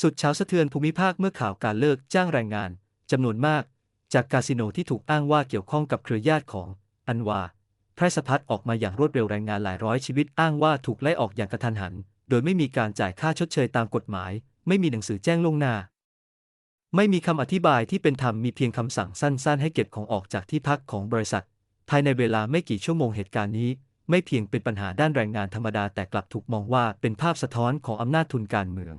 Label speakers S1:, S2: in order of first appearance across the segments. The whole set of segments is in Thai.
S1: สุดเช้าสะเทือนภูมิภาคเมื่อข่าวการเลิกจ้างแรงงานจำนวนมาก จากคาสิโนที่ถูกอ้างว่าเกี่ยวข้องกับเครือญาติของ อันวาแพร่สะพัดออกมาอย่างรวดเร็วแรงงานหลายร้อยชีวิตอ้างว่าถูกไล่ออกอย่างกระทันหัน โดยไม่มีการจ่ายค่าชดเชยตามกฎหมาย ไม่มีหนังสือแจ้งล่วงหน้า ไม่มีคำอธิบายที่เป็นธรรมมีเพียงคำสั่งสั้น ๆ ให้เก็บของออกจากที่พักของบริษัท ภายในเวลาไม่กี่ชั่วโมงเหตุการณ์นี้ ไม่เพียงเป็นปัญหาด้านแรงงานธรรมดาแต่กลับถูกมองว่าเป็นภาพสะท้อนของอำนาจทุนการเมือง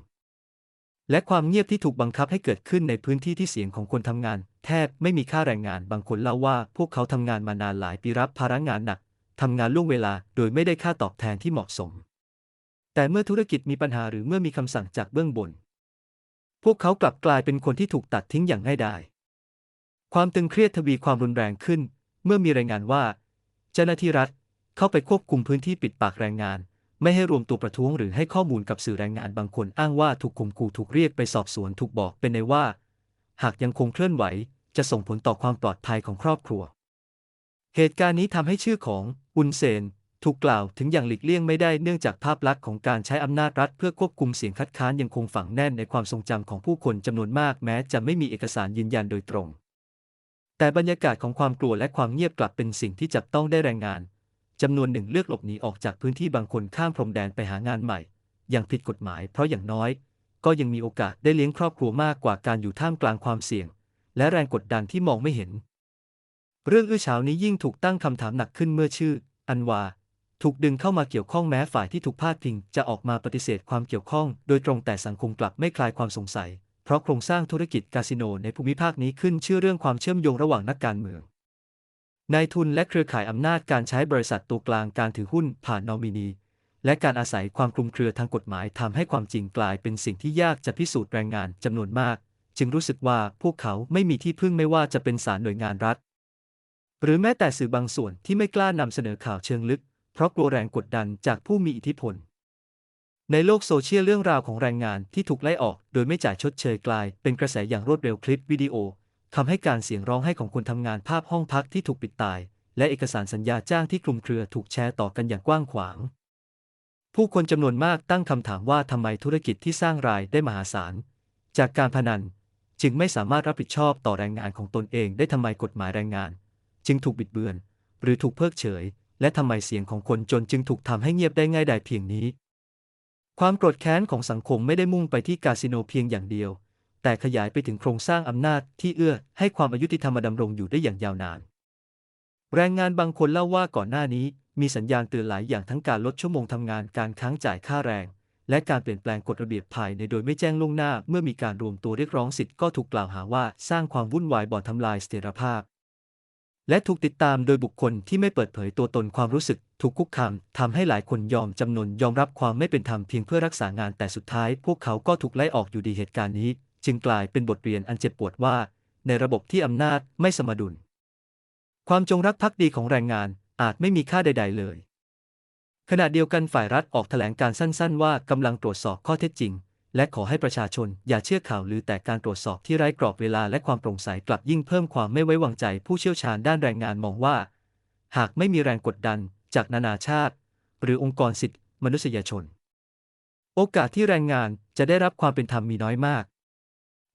S1: และความเงียบที่ถูกบังคับให้เกิดขึ้นในพื้นที่ที่เสียงของคนทำงาน แทบไม่มีค่าแรงงานบางคนเล่าว่า พวกเขาทำงานมานานหลายปีรับภาระงานหนักทำงานล่วงเวลาโดยไม่ได้ค่าตอบแทนที่เหมาะสม แต่เมื่อธุรกิจมีปัญหาหรือเมื่อมีคำสั่งจากเบื้องบน พวกเขากลับกลายเป็นคนที่ถูกตัดทิ้งอย่างง่ายดายความตึงเครียดทวีความรุนแรงขึ้น เมื่อมีรายงานว่า เจ้าหน้าที่รัฐเข้าไปควบคุมพื้นที่ปิดปากแรงงาน ไม่ให้รวมตัวประท้วงหรือให้ข้อมูลกับสื่อแรงงานบางคนอ้างว่าถูกข่มขู่ถูกเรียกไปสอบสวนถูกบอกเป็นในว่า หากยังคงเคลื่อนไหว จะส่งผลต่อความปลอดภัยของครอบครัว เหตุการณ์นี้ทำให้ชื่อของอุนเซนถูกกล่าวถึงอย่างหลีกเลี่ยงไม่ได้เนื่องจากภาพลักษณ์ของการใช้อำนาจรัฐเพื่อควบคุมเสียงคัดค้านยังคงฝังแน่นในความทรงจำของผู้คนจำนวนมากแม้จะไม่มีเอกสารยืนยันโดยตรง แต่บรรยากาศของความกลัวและความเงียบกลับเป็นสิ่งที่จับต้องได้แรงงาน จำนวนหนึ่งเลือกหลบหนีออกจากพื้นที่บางคนข้ามพรมแดนไปหางานใหม่ อย่างผิดกฎหมายเพราะอย่างน้อย ก็ยังมีโอกาสได้เลี้ยงครอบครัวมากกว่าการอยู่ท่ามกลางความเสี่ยง และแรงกดดันที่มองไม่เห็น เรื่องอื้อฉาวนี้ยิ่งถูกตั้งคำถามหนักขึ้นเมื่อชื่อ อันวา ถูกดึงเข้ามาเกี่ยวข้องแม้ฝ่ายที่ถูกพาดพิง จะออกมาปฏิเสธความเกี่ยวข้อง โดยตรงแต่สังคมกลับไม่คลายความสงสัย เพราะโครงสร้างธุรกิจคาสิโนในภูมิภาคนี้ขึ้นชื่อเรื่องความเชื่อมโยงระหว่างนักการเมือง นายทุนและเครือข่ายอำนาจการใช้บริษัทตัวกลางการถือหุ้นผ่านนอมินี และการอาศัยความคลุมเครือทางกฎหมายทำให้ความจริงกลายเป็นสิ่งที่ยากจะพิสูจน์แรงงานจำนวนมาก จึงรู้สึกว่าพวกเขาไม่มีที่พึ่งไม่ว่าจะเป็นศาลหน่วยงานรัฐ หรือแม้แต่สื่อบางส่วนที่ไม่กล้านำเสนอข่าวเชิงลึก เพราะกลัวแรงกดดันจากผู้มีอิทธิพล ในโลกโซเชียลเรื่องราวของแรงงานที่ถูกไล่ออก โดยไม่จ่ายชดเชยกลาย เป็นกระแสอย่างรวดเร็วคลิปวิดีโอ ทำให้การเสียงร้องไห้ของคนทำงานภาพห้องพักที่ถูกปิดตาย และเอกสารสัญญาจ้างที่คลุมเครือถูกแชร์ต่อกันอย่างกว้างขวาง ผู้คนจำนวนมากตั้งคำถามว่าทำไมธุรกิจที่สร้างรายได้มหาศาล จากการพนันจึงไม่สามารถรับผิดชอบต่อแรงงานของตนเองได้ทำไมกฎหมายแรงงาน จึงถูกบิดเบือน หรือถูกเพิกเฉย และทำไมเสียงของคนจนจึงถูกทำให้เงียบได้ง่ายดายเพียงนี้ ความโกรธแค้นของสังคมไม่ได้มุ่งไปที่คาสิโนเพียงอย่างเดียว แต่ขยายไปถึงโครงสร้างอำนาจที่เอื้อให้ความอายุติธรรมดำรงอยู่ได้อย่างยาวนาน แรงงานบางคนเล่าว่าก่อนหน้านี้มีสัญญาณเตือนหลายอย่างทั้งการลดชั่วโมงทำงานการค้างจ่ายค่าแรง และการเปลี่ยนแปลงกฎระเบียบภายในโดยไม่แจ้งล่วงหน้า เมื่อมีการรวมตัวเรียกร้องสิทธิ์ก็ถูกกล่าวหาว่าสร้างความวุ่นวายบ่อนทำลายเสถียรภาพ และถูกติดตามโดยบุคคลที่ไม่เปิดเผยตัวตนความรู้สึก ถูกคุกคามทำให้หลายคนยอมจำนนยอมรับความไม่เป็นธรรมเพียงเพื่อรักษางานแต่สุดท้าย พวกเขาก็ถูกไล่ออกอยู่ดีเหตุการณ์นี้ จึงกลายเป็นบทเรียนอันเจ็บปวดว่า ในระบบที่อำนาจไม่สมดุล ความจงรักภักดีของแรงงานอาจไม่มีค่าใด ๆ เลย ขณะเดียวกันฝ่ายรัฐออกแถลงการสั้น ๆ ว่ากำลังตรวจสอบข้อเท็จจริง และขอให้ประชาชนอย่าเชื่อข่าวหรือแต่การตรวจสอบที่ไร้กรอบเวลาและความโปร่งใสกลับยิ่งเพิ่มความไม่ไว้วางใจผู้เชี่ยวชาญด้านแรงงานมองว่า หากไม่มีแรงกดดันจากนานาชาติ หรือองค์กรสิทธิมนุษยชน โอกาสที่แรงงานจะได้รับความเป็นธรรมมีน้อยมาก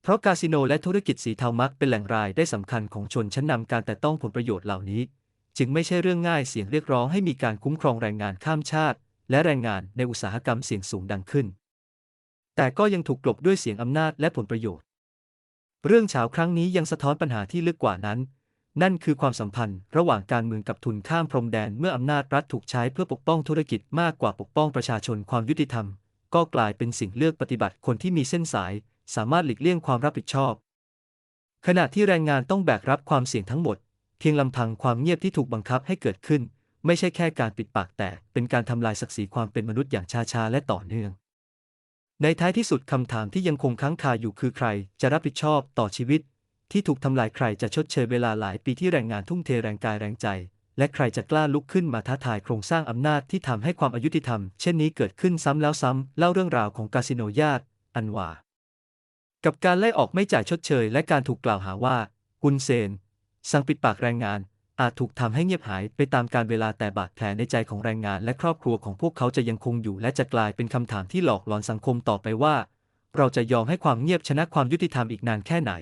S1: เพราะคาสิโนและธุรกิจสีเทามักเป็นแหล่งรายได้สำคัญของชนชั้นนำการแต่ต้องผลประโยชน์เหล่านี้ จึงไม่ใช่เรื่องง่ายเสียงเรียกร้องให้มีการคุ้มครองแรงงานข้ามชาติ และแรงงานในอุตสาหกรรมเสี่ยงสูงดังขึ้น แต่ก็ยังถูกกลบด้วยเสียงอำนาจและผลประโยชน์ เรื่องเฉาครั้งนี้ยังสะท้อนปัญหาที่ลึกกว่านั้น นั่นคือความสัมพันธ์ระหว่างการเมืองกับทุนข้ามพรมแดนเมื่ออำนาจรัฐถูกใช้เพื่อปกป้องธุรกิจมากกว่าปกป้องประชาชนความยุติธรรม ก็กลายเป็นสิ่งเลือกปฏิบัติคนที่มีเส้นสาย สามารถหลีกเลี่ยงความรับผิดชอบ ขณะที่แรงงานต้องแบกรับความเสี่ยงทั้งหมด เพียงลำพังความเงียบที่ถูกบังคับให้เกิดขึ้น ไม่ใช่แค่การปิดปากแต่เป็นการทำลายศักดิ์ศรีความเป็นมนุษย์อย่างช้าๆและต่อเนื่อง ในท้ายที่สุดคำถามที่ยังคงค้างคาอยู่คือใครจะรับผิดชอบต่อชีวิต ที่ถูกทำลายใครจะชดเชยเวลาหลายปีที่แรงงานทุ่มเทแรงกายแรงใจและใครจะกล้าลุกขึ้นมาท้าทายโครงสร้างอำนาจที่ทำให้ความอายุติธรรม เช่นนี้เกิดขึ้นซ้ำแล้วซ้ำ เล่าเรื่องราวของกาสิโนญาติ อันวา กับการไล่ออกไม่จ่ายชดเชย และการถูกกล่าวหาว่ากุนเซน สั่งปิดปากแรงงาน อาจถูกทำให้เงียบหายไปตามการเวลาแต่บาดแผลในใจของแรงงาน และครอบครัวของพวกเขาจะยังคงอยู่ และจะกลายเป็นคำถามที่หลอกหลอนสังคมต่อไปว่า เราจะยอมให้ความเงียบชนะความยุติธรรมอีกนานแค่ไหน